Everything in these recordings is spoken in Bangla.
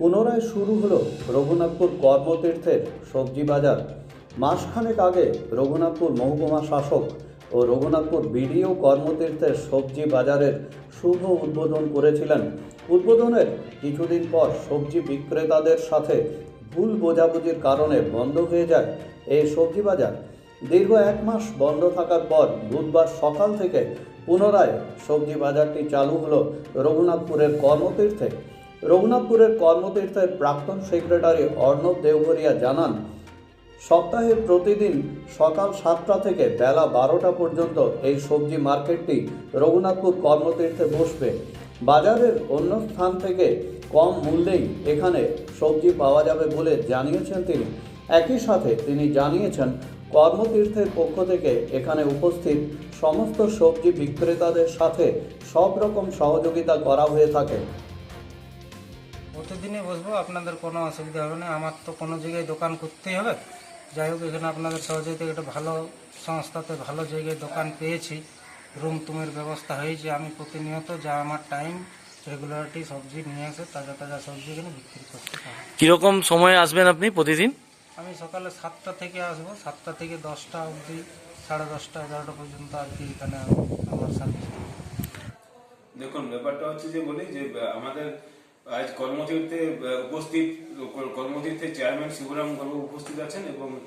পুনরায় শুরু হলো রঘুনাথপুর কর্মতীর্থের সবজি বাজার। মাসখানেক আগে রঘুনাথপুর মহকুমা শাসক ও রঘুনাথপুর বিডিও কর্মতীর্থের সবজি বাজারের শুভ উদ্বোধন করেছিলেন। উদ্বোধনের কিছুদিন পর সবজি বিক্রেতাদের সাথে ভুল বোঝাবুঝির কারণে বন্ধ হয়ে যায় এই সবজি বাজার। দীর্ঘ এক মাস বন্ধ থাকার পর বুধবার সকাল থেকে পুনরায় সবজি বাজারটি চালু হলো রঘুনাথপুরের কর্মতীর্থে। রঘুনাথপুরের কর্মতীর্থের প্রাক্তন সেক্রেটারি অর্ণব দেওঘরিয়া জানান, সপ্তাহে প্রতিদিন সকাল সাতটা থেকে বেলা বারোটা পর্যন্ত এই সবজি মার্কেটটি রঘুনাথপুর কর্মতীর্থে বসবে। বাজারের অন্য স্থান থেকে কম মূল্যেই এখানে সবজি পাওয়া যাবে বলে জানিয়েছেন তিনি। একই সাথে তিনি জানিয়েছেন, কর্মতীর্থের পক্ষ থেকে এখানে উপস্থিত সমস্ত সবজি বিক্রেতাদের সাথে সব রকম সহযোগিতা করা হয়ে থাকে। প্রতিদিনই বসবো আপনাদের কোনো অসুবিধা হবে না। আমার তো কোনো জায়গায় দোকান করতেই হবে। যাই হোক এখানে আপনাদের সহযোগিতা একটা ভালো সংস্থাতে ভালো জায়গায় দোকান পেয়েছি। রুম টুমের ব্যবস্থা হয়েছে। আমি প্রতিনিয়ত যা আমার টাইম রেগুলারিটি সবজি নিয়ে এসে তাজা তাজা সবজি এখানে বিক্রি করতে পারি। কীরকম সময়ে আসবেন আপনি প্রতিদিন? আমি সকালে সাতটা থেকে আসব। সাতটা থেকে দশটা অবধি সাড়ে দশটা এগারোটা পর্যন্ত আর কি এখানে আমার সার্ভিস দেখুন ব্যাপারটা হচ্ছে যে বলি যে আমাদের আজ কর্মতীর্থে উপস্থিত, কর- কর্মতীর্থের চেয়ারম্যান শিবরাম গর্ব উপস্থিত আছেন এবং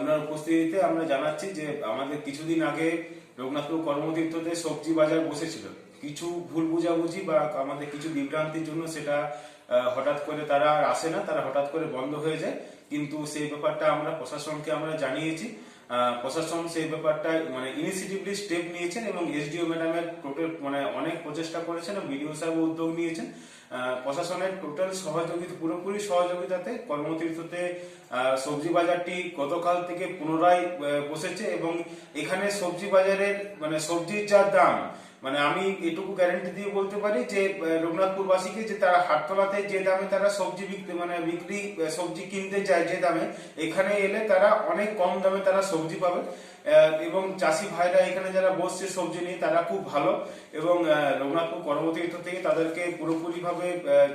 ওনার উপস্থিতিতে আমরা জানাচ্ছি যে আমাদের কিছুদিন আগে রঘুনাথপুর কর্মতীর্থতে সবজি বাজার বসেছিল। কিছু ভুল বুঝাবুঝি বা আমাদের কিছু বিভ্রান্তির জন্য সেটা হঠাৎ করে তারা আর আসে না, তারা হঠাৎ করে বন্ধ হয়ে যায়। কিন্তু সেই ব্যাপারটা আমরা প্রশাসনকে আমরা জানিয়েছি। প্রশাসন সেই ব্যাপারটা মানে ইনিশিয়েটিভলি স্টেপ নিয়েছেন এবং এসডিও ম্যাডামের টোটাল মানে অনেক প্রচেষ্টা করেছেন এবং বিডিও সাহেব উদ্যোগ নিয়েছেন। প্রশাসনের টোটাল সহযোগিতা, পুরোপুরি সহযোগিতাতে কর্মতীর্থতে সবজি বাজারটি গতকাল থেকে পুনরায় বসেছে এবং এখানে সবজি বাজারের মানে সবজির যা দাম মানে আমি এটুকু গ্যারেন্টি দিয়ে বলতে পারি যে রঘুনাথপুরবাসীকে যে তারা হাটতলাতে যে দামে তারা সবজি বিক্রি মানে বিক্রি সবজি কিনতে যায় যে দামে, এখানে এলে তারা অনেক কম দামে তারা সবজি পাবে। এবং চাষি ভাইরা এখানে যারা বসছে সবজি নিয়ে, তারা খুব ভালো। এবং রঘুনাথপুর কর্মতীর্থ থেকে তাদেরকে পুরোপুরি ভাবে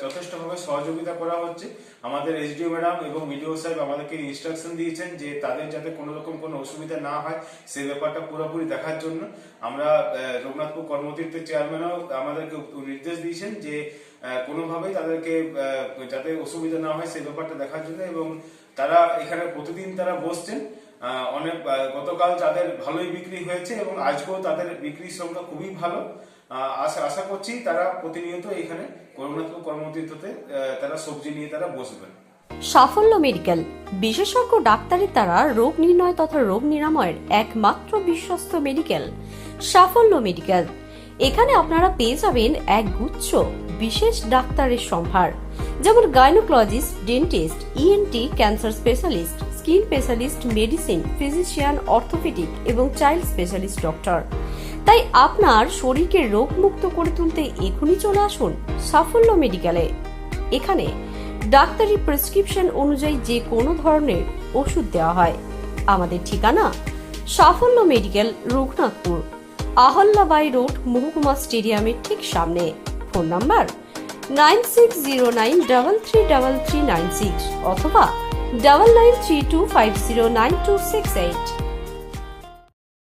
যথেষ্ট ভাবে সহযোগিতা করা হচ্ছে। আমাদের এসডিও ম্যাডাম এবং বিডিও সাহেব আমাদেরকে ইনস্ট্রাকশন দিয়েছেন যে, তাদের যাতে কোনো রকম কোনো অসুবিধা না হয়, সে ব্যাপারটা পুরোপুরি দেখার জন্য। আমরা রঘুনাথপুর কর্মতীর্থের চেয়ারম্যানও আমাদেরকে নির্দেশ দিয়েছেন যে কোনোভাবেই তাদেরকে যাতে অসুবিধা না হয় সেই ব্যাপারটা দেখার জন্য এবং তারা এখানে প্রতিদিন তারা বসছেন। অনেক গতকাল তাদের ভালোই বিক্রি হয়েছে এবং আজকেও তাদের বিক্রির সংখ্যা খুবই ভালো। আশা করছি তারা প্রতিনিয়ত এখানে করুণাত্মক কর্মতীর্থতে তারা সবজি নিয়ে তারা বসবেন। সাফল্য মেডিকেল। বিশেষজ্ঞ ডাক্তারের দ্বারা রোগ নির্ণয় তথা রোগ নিরাময়ের একমাত্র বিশ্বস্ত মেডিকেল। সাফল্য মেডিকেল। এখানে আপনারা পেয়ে যাবেন এক গুচ্ছ বিশেষ ডাক্তারের সম্ভার, যেমন gynaecologist dentist ENT cancer specialist skin specialist medicine physician orthopaedic এবং চাইল্ড স্পেশালিস্ট ডক্টর তাই আপনার শরীরকে রোগমুক্ত করে তুলতে এখনই চলে আসুন সাফল্য মেডিকেলে এখানে ডাক্তারি প্রেসক্রিপশন অনুযায়ী যে কোনো ধরনের ওষুধ দেওয়া হয়। আমাদের ঠিকানা সাফল্য মেডিকেল রঘুনাথপুর। আহল্লাবাই রোড, মহকুমা স্টেডিয়ামের ঠিক সামনে। Phone number nine six zero nine double three double three nine six অথবা double nine three two five zero nine two six eight.